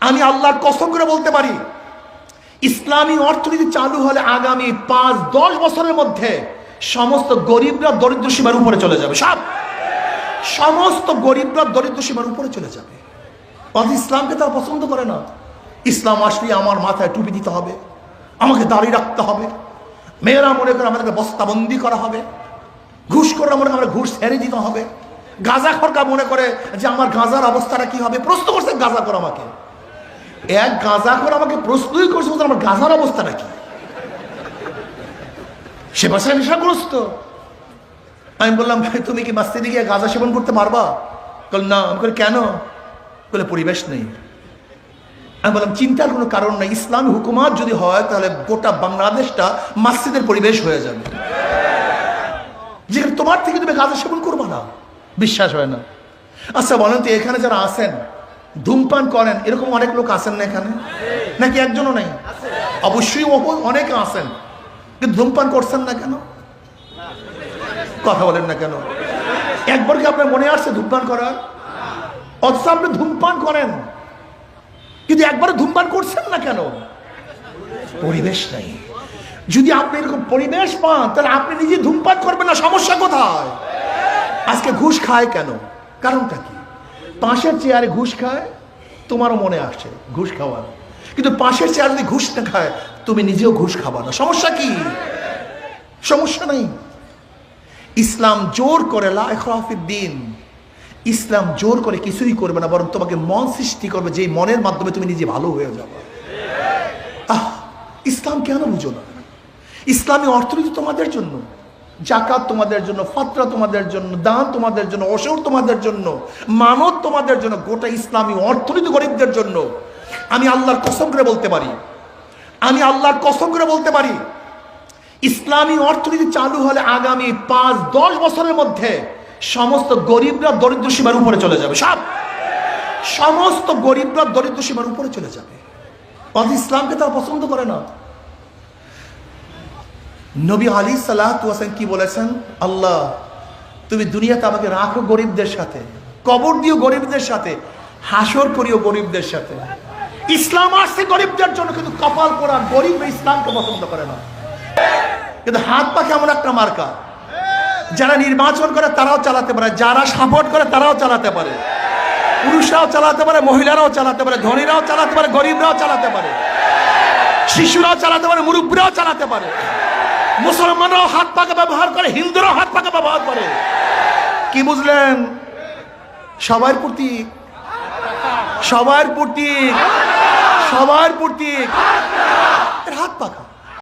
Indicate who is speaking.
Speaker 1: আমি আল্লাহর কসম করে বলতে পারি, ইসলামী অর্থনীতি চালু হলে আগামী পাঁচ, দশ বছরের মধ্যে সমস্ত গরিবরা দরিদ্র সীমার উপরে চলে যাবে, সব। সমস্ত গরিবরা দরিদ্র সীমার উপরে চলে যাবে। অথচ ইসলামকে তারা পছন্দ করে না। ইসলাম আসলে আমার মাথায় টুপি দিতে হবে, আমাকে দাঁড়িয়ে রাখতে হবে। মেয়েরা মনে করে আমাদেরকে বস্তাবন্দি করা হবে। ঘুষ করে মনে করে আমরা ঘুষ ছেড়ে দিতে হবে। গাঁজা খরকা মনে করে যে আমার গাঁজার অবস্থাটা কি হবে? প্রশ্ন করছে গাঁজা করে আমাকে। এক গাঁজা করে আমাকে প্রশ্নই করছে আমার গাঁজার অবস্থাটা কি সে বাসায় নেশাগ্রস্ত। আমি বললাম, ভাই, তুমি কি মাস্তিদি গিয়ে গাঁজা সেবন করতে পারবা বল না। আমি বলি কেন? বলে পরিবেশ নেই। আমি বললাম, চিন্তার কোনো কারণ নেই। ইসলাম হুকুমাত যদি হয়, তাহলে গোটা বাংলাদেশটা মাসজিদের পরিবেশ হয়ে যাবে। যেখানে তোমার থেকে তুমি গাঁজা সেবন করবা না। বিশ্বাস হয় না। আচ্ছা বলেন তো, এখানে যারা আছেন ধূমপান করেন, এরকম অনেক লোক আছেন না এখানে? নাকি একজনও নেই? অবশ্যই অব- অনেকে আছেন। কিন্তু ধূমপান করছেন না কেন? কথা বলেন না কেন? একবার কি আপনার মনে আসছে ধূমপান করার? অথচ আপনি ধূমপান করেন। কিন্তু একবার ধূমপান করছেন না কেন? পরিবেশ নাই। যদি আপনি এরকম পরিবেশ পান, তাহলে আপনি নিজে ধূমপান করবেন না, সমস্যা কোথায়? আজকে ঘুষ খায় কেন? কারণটা কি? পাশের চেয়ারে ঘুষ খায়, তোমারও মনে আসছে ঘুষ খাওয়ার। কিন্তু পাশের চেয়ার যদি ঘুষ না খায়, তুমি নিজেও ঘুষ খাবা না। সমস্যা কি? সমস্যা নাই। ইসলাম জোর করে দিন। ইসলাম জোর করে কিছুই করবে না, বরং তোমাকে মন সৃষ্টি করবে যে মনের মাধ্যমে তুমি নিজে ভালো হয়ে যাবে। আহ, ইসলাম কেন বুঝো না? ইসলামী অর্থনীতি তোমাদের জন্য। জাকাত তোমাদের জন্য, ফাতরা তোমাদের জন্য, দান তোমাদের জন্য অসর তোমাদের জন্য, মানত তোমাদের জন্য, গোটা ইসলামী অর্থনীতি গরিবদের জন্য। আমি আল্লাহর কসম করে বলতে পারি, আমি আল্লাহর কসম করে বলতে পারি, ইসলামী অর্থনীতি চালু হলে আগামী পাঁচ, দশ বছরের মধ্যে সমস্ত গরিবরা দরিদ্র সীমার উপরে চলে যাবে, সব। সমস্ত গরিবরা দরিদ্র সীমার উপরে চলে যাবে। অথচ ইসলামকে তারা পছন্দ করে না। নবী আলী সাল্লাহ কি বলেছেন? আল্লাহ, তুমি দুনিয়াতে আমাকে রাখো গরিবদের সাথে, কবর দিও গরিবদের সাথে, হাসর করিও গরিবদের সাথে। ইসলাম আসছে গরিবদের জন্য, কিন্তু কপাল করা গরিব ইসলামকে পছন্দ করে না। কিন্তু হাত পা কেমন একটা মার্কা। যারা নির্বাচন করে, তারাও চালাতে পারে। যারা সাপোর্ট করে, তারাও চালাতে পারে। পুরুষরাও চালাতে পারে, মহিলারাও চালাতে পারে, ধনীরাও চালাতে পারে, গরিবরাও চালাতে পারে। শিশুরাও চালাতে পারে, মুরব্বীরাও চালাতে পারে। মুসলমানরাও হাত পাকা ব্যবহার করে, হিন্দুরাও হাত পাকা ব্যবহার করে। কি বুঝলেন? সবার প্রতি সবার প্রতি সবার প্রতি